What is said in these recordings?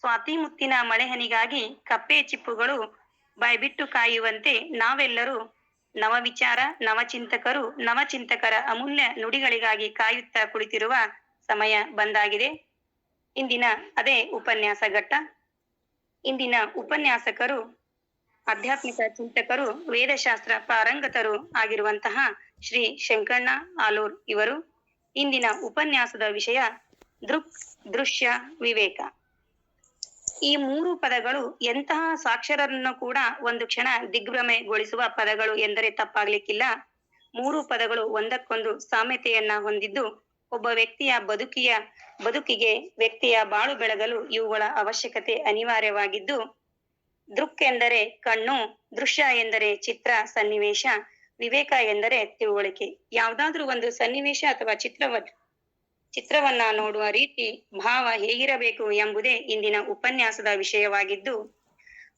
ಸ್ವಾತಿ ಮುತ್ತಿನ ಮಳೆಹನಿಗಾಗಿ ಕಪ್ಪೆ ಚಿಪ್ಪುಗಳು ಬಾಯ್ಬಿಟ್ಟು ಕಾಯುವಂತೆ ನಾವೆಲ್ಲರೂ ನವವಿಚಾರ, ನವಚಿಂತಕರು, ನವಚಿಂತಕರ ಅಮೂಲ್ಯ ನುಡಿಗಳಿಗಾಗಿ ಕಾಯುತ್ತಾ ಕುಳಿತಿರುವ ಸಮಯ ಬಂದಾಗಿದೆ. ಇಂದಿನ ಅದೇ ಉಪನ್ಯಾಸ ಘಟ್ಟ. ಇಂದಿನ ಉಪನ್ಯಾಸಕರು ಆಧ್ಯಾತ್ಮಿಕ ಚಿಂತಕರು, ವೇದಶಾಸ್ತ್ರ ಪಾರಂಗತರು ಆಗಿರುವಂತಹ ಶ್ರೀ ಶಂಕಣ್ಣ ಆಲೂರ್ ಇವರು. ಇಂದಿನ ಉಪನ್ಯಾಸದ ವಿಷಯ ದೃಕ್ ದೃಶ್ಯ ವಿವೇಕ. ಈ ಮೂರು ಪದಗಳು ಎಂತಹ ಸಾಕ್ಷರರನ್ನು ಕೂಡ ಒಂದು ಕ್ಷಣ ದಿಗ್ಭ್ರಮೆಗೊಳಿಸುವ ಪದಗಳು ಎಂದರೆ ತಪ್ಪಾಗ್ಲಿಕ್ಕಿಲ್ಲ. ಮೂರು ಪದಗಳು ಒಂದಕ್ಕೊಂದು ಸಾಮ್ಯತೆಯನ್ನ ಹೊಂದಿದ್ದು ಒಬ್ಬ ವ್ಯಕ್ತಿಯ ಬದುಕಿಯ, ಬದುಕಿಗೆ ವ್ಯಕ್ತಿಯ ಬಾಳು ಬೆಳಗಲು ಇವುಗಳ ಅವಶ್ಯಕತೆ ಅನಿವಾರ್ಯವಾಗಿದ್ದು, ದೃಕ್ ಎಂದರೆ ಕಣ್ಣು, ದೃಶ್ಯ ಎಂದರೆ ಚಿತ್ರ, ಸನ್ನಿವೇಶ, ವಿವೇಕ ಎಂದರೆ ತಿಳುವಳಿಕೆ. ಯಾವ್ದಾದ್ರೂ ಒಂದು ಸನ್ನಿವೇಶ ಅಥವಾ ಚಿತ್ರವ ಚಿತ್ರವನ್ನ ನೋಡುವ ರೀತಿ ಭಾವ ಹೇಗಿರಬೇಕು ಎಂಬುದೇ ಇಂದಿನ ಉಪನ್ಯಾಸದ ವಿಷಯವಾಗಿದ್ದು,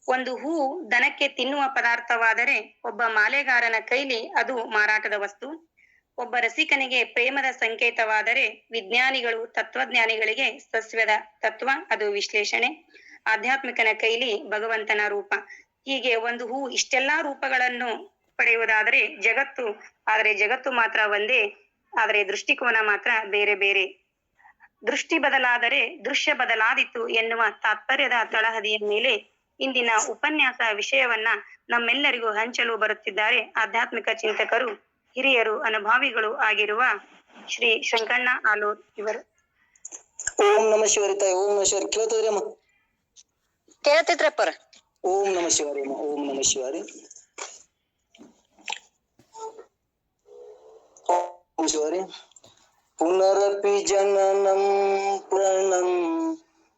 ಒಂದು ಹೂ ದನಕ್ಕೆ ತಿನ್ನುವ ಪದಾರ್ಥವಾದರೆ ಒಬ್ಬ ಮಾಲೆಗಾರನ ಕೈಲಿ ಅದು ಮಾರಾಟದ ವಸ್ತು. ಒಬ್ಬ ರಸಿಕನಿಗೆ ಪ್ರೇಮದ ಸಂಕೇತವಾದರೆ ವಿಜ್ಞಾನಿಗಳು ತತ್ವಜ್ಞಾನಿಗಳಿಗೆ ಸಸ್ಯದ ತತ್ವ, ಅದು ವಿಶ್ಲೇಷಣೆ. ಆಧ್ಯಾತ್ಮಿಕನ ಕೈಲಿ ಭಗವಂತನ ರೂಪ. ಹೀಗೆ ಒಂದು ಹೂ ಇಷ್ಟೆಲ್ಲಾ ರೂಪಗಳನ್ನು ಪಡೆಯುವುದಾದರೆ ಜಗತ್ತು, ಆದರೆ ಜಗತ್ತು ಮಾತ್ರ ಒಂದೇ ಆದರೆ ದೃಷ್ಟಿಕೋನ ಮಾತ್ರ ಬೇರೆ ಬೇರೆ. ದೃಷ್ಟಿ ಬದಲಾದರೆ ದೃಶ್ಯ ಬದಲಾದಿತು ಎನ್ನುವ ತಾತ್ಪರ್ಯದ ತಳಹದಿಯ ಮೇಲೆ ಇಂದಿನ ಉಪನ್ಯಾಸ ವಿಷಯವನ್ನ ನಮ್ಮೆಲ್ಲರಿಗೂ ಹಂಚಲು ಬರುತ್ತಿದ್ದಾರೆ ಆಧ್ಯಾತ್ಮಿಕ ಚಿಂತಕರು ಹಿರಿಯರು ಅನುಭಾವಿಗಳು ಆಗಿರುವ ಶ್ರೀ ಶಂಕಣ್ಣ ಆಲೂರ್ ಇವರು. ಓಂ ನಮ ಶಿವರಿ ತಾಯಿ ಓಂ ನಮ ಶಿವರಿ. ಕೇಳ್ತದ್ರಿ ಅಮ್ಮ? ಕೇಳ್ತೈತ್ರಪ್ಪರ ಓಂ ನಮ ಶಿವರಿ ಓಂ ನಮ ಶಿವರಿ. ಓಂ ಶಿವರಿ ಪುನರಪಿ ಜನನಂ ಪ್ರಣಂ,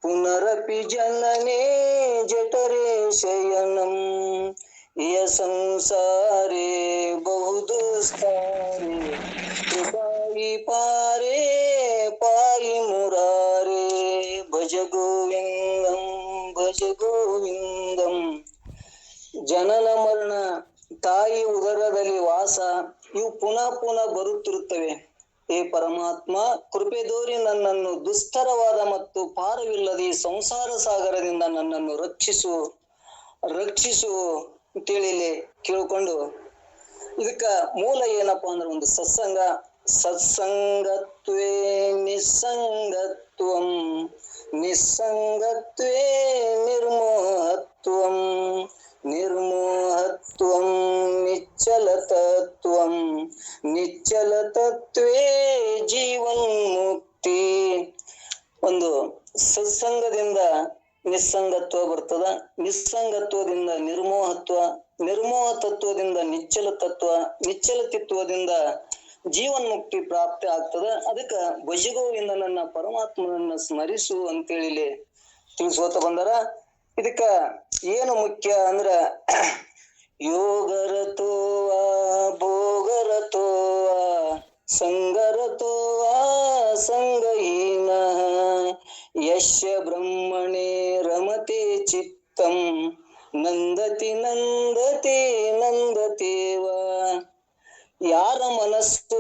ಪುನರಪಿ ಜನನೇ ಜಠರೇ ಶಯನಂ. ಯ ಸಂಸಾರೇ ಬಹುದುಸ್ತಾರೇ ಕೃಪಾಯಿ ಪಾರೇ ಪಾಯಿ ಮುರಾರೇ. ಭಜ ಗೋವಿಂದಂ ಭಜ ಗೋವಿಂದಂ. ಜನನ ಮರಣ, ತಾಯಿ ಉದರದಲ್ಲಿ ವಾಸ ಇವು ಪುನಃ ಪುನಃ ಬರುತ್ತಿರುತ್ತವೆ. ಏ ಪರಮಾತ್ಮ, ಕೃಪೆ ದೋರಿ ನನ್ನನ್ನು ದುಸ್ತರವಾದ ಮತ್ತು ಪಾರವಿಲ್ಲದೆ ಸಂಸಾರ ಸಾಗರದಿಂದ ನನ್ನನ್ನು ರಕ್ಷಿಸು ರಕ್ಷಿಸು ಅಂತೇಳಿ ಕೇಳ್ಕೊಂಡು ಇದಕ್ಕ ಮೂಲ ಏನಪ್ಪಾ ಅಂದ್ರೆ ಒಂದು ಸತ್ಸಂಗ. ಸತ್ಸಂಗತ್ವೇ ನಿಸ್ಸಂಗತ್ವಂ, ನಿಸ್ಸಂಗತ್ವೇ ನಿರ್ಮೋಹತ್ವಂ ನಿರ್ಮೋಹತ್ವಂ. ನಿಚ್ಚಲತತ್ವಂ. ನಿಚ್ಚಲತತ್ವೇ ಜೀವನ್ಮುಕ್ತಿ ಒಂದು ಸತ್ಸಂಗದಿಂದ ನಿಸ್ಸಂಗತ್ವ ಬರ್ತದ. ನಿಸ್ಸಂಗತ್ವದಿಂದ ನಿರ್ಮೋಹತ್ವ ನಿರ್ಮೋಹ ತತ್ವದಿಂದ ನಿಚ್ಚಲ ತತ್ವ ನಿಚ್ಚಲ ತತ್ವದಿಂದ ಜೀವನ್ಮುಕ್ತಿ ಪ್ರಾಪ್ತಿ ಆಗ್ತದ. ಅದಕ್ಕ ಭಜಗೋವಿಂದ ನನ್ನ ಪರಮಾತ್ಮನನ್ನ ಸ್ಮರಿಸು ಅಂತೇಳಿ ತಿಳಿಸೋತ ಬಂದಾರ. ಇದಕ್ಕ ಏನು ಮುಖ್ಯ ಅಂದ್ರ ಯೋಗರತೋವಾ ಸಂಗರತೋವಾ यस्य ಯಶ್ಯ ಬ್ರಹ್ಮಣೇ चित्तं ಚಿತ್ತಂ. ನಂದತಿ ನಂದತಿ वा ಯಾರ ಮನಸ್ಸು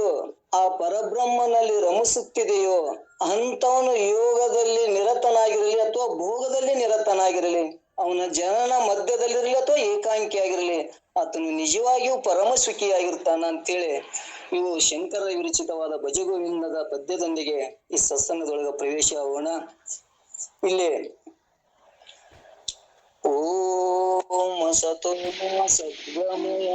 ಆ ಪರಬ್ರಹ್ಮನಲ್ಲಿ ರಮಿಸುತ್ತಿದೆಯೋ ಅಂತವನು ಯೋಗದಲ್ಲಿ ನಿರತನಾಗಿರಲಿ ಅಥವಾ ಭೋಗದಲ್ಲಿ ನಿರತನಾಗಿರಲಿ, ಅವನ ಜನನ ಮಧ್ಯದಲ್ಲಿರಲಿ ಅಥವಾ ಏಕಾಂಕಿ ಆಗಿರಲಿ ಆತನು ನಿಜವಾಗಿಯೂ ಪರಮ ಸುಖಿಯಾಗಿರ್ತಾನ ಅಂತೇಳಿ ಇವು ಶಂಕರ ವಿರಚಿತವಾದ ಭಜಗೋವಿಂದದ ಪದ್ಯದೊಂದಿಗೆ ಈ ಸತ್ಸಂಗದೊಳಗ ಪ್ರವೇಶ ಆಗೋಣ. ಇಲ್ಲಿ, ಓಂ ಸತೋ ಸದ್ಗಮಯ